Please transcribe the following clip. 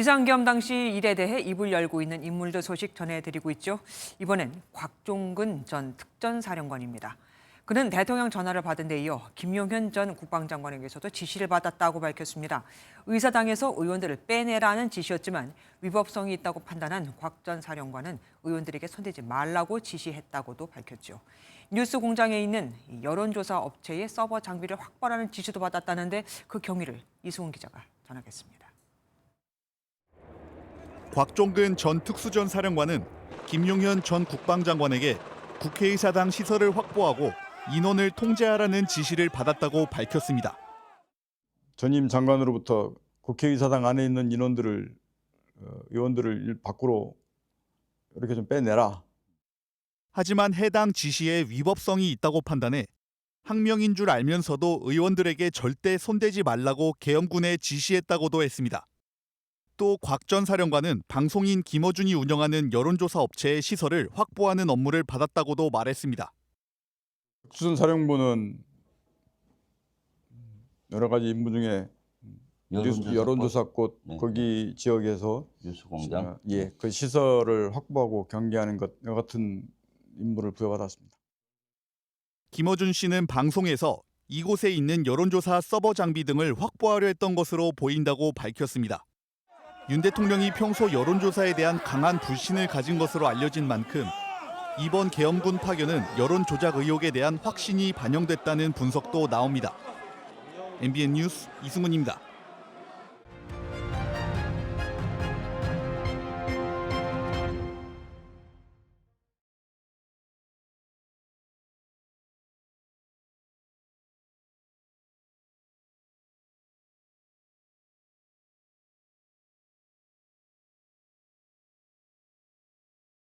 비상겸 당시 일에 대해 입을 열고 있는 인물들 소식 전해드리고 있죠. 이번엔 곽종근 전 특전사령관입니다. 그는 대통령 전화를 받은 데 이어 김용현 전 국방장관에게서도 지시를 받았다고 밝혔습니다. 의사당에서 의원들을 빼내라는 지시였지만 위법성이 있다고 판단한 곽 전 사령관은 의원들에게 손대지 말라고 지시했다고도 밝혔죠. 뉴스 공장에 있는 이 여론조사 업체의 서버 장비를 확보하라는 지시도 받았다는데 그 경위를 이승훈 기자가 전하겠습니다. 곽종근 전 특수전 사령관은 김용현 전 국방장관에게 국회의사당 시설을 확보하고 인원을 통제하라는 지시를 받았다고 밝혔습니다. 전임 장관으로부터 국회의사당 안에 있는 인원들을 어, 의원들을 일- 밖으로 이렇게 좀 빼내라. 하지만 해당 지시에 위법성이 있다고 판단해 항명인 줄 알면서도 의원들에게 절대 손대지 말라고 계엄군에 지시했다고도 했습니다. 또 곽 전 사령관은 방송인 김어준이 운영하는 여론조사 업체의 시설을 확보하는 업무를 받았다고도 말했습니다. 특수전 사령부는 여러 가지 임무 중에 뉴스, 여론조사꽃 네. 거기 지역에서 뉴스공장. 어, 예, 그 시설을 확보하고 경계하는 것 같은 임무를 부여받았습니다. 김어준 씨는 방송에서 이곳에 있는 여론조사 서버 장비 등을 확보하려 했던 것으로 보인다고 밝혔습니다. 윤 대통령이 평소 여론조사에 대한 강한 불신을 가진 것으로 알려진 만큼 이번 계엄군 파견은 여론 조작 의혹에 대한 확신이 반영됐다는 분석도 나옵니다. MBN 뉴스 이승훈입니다.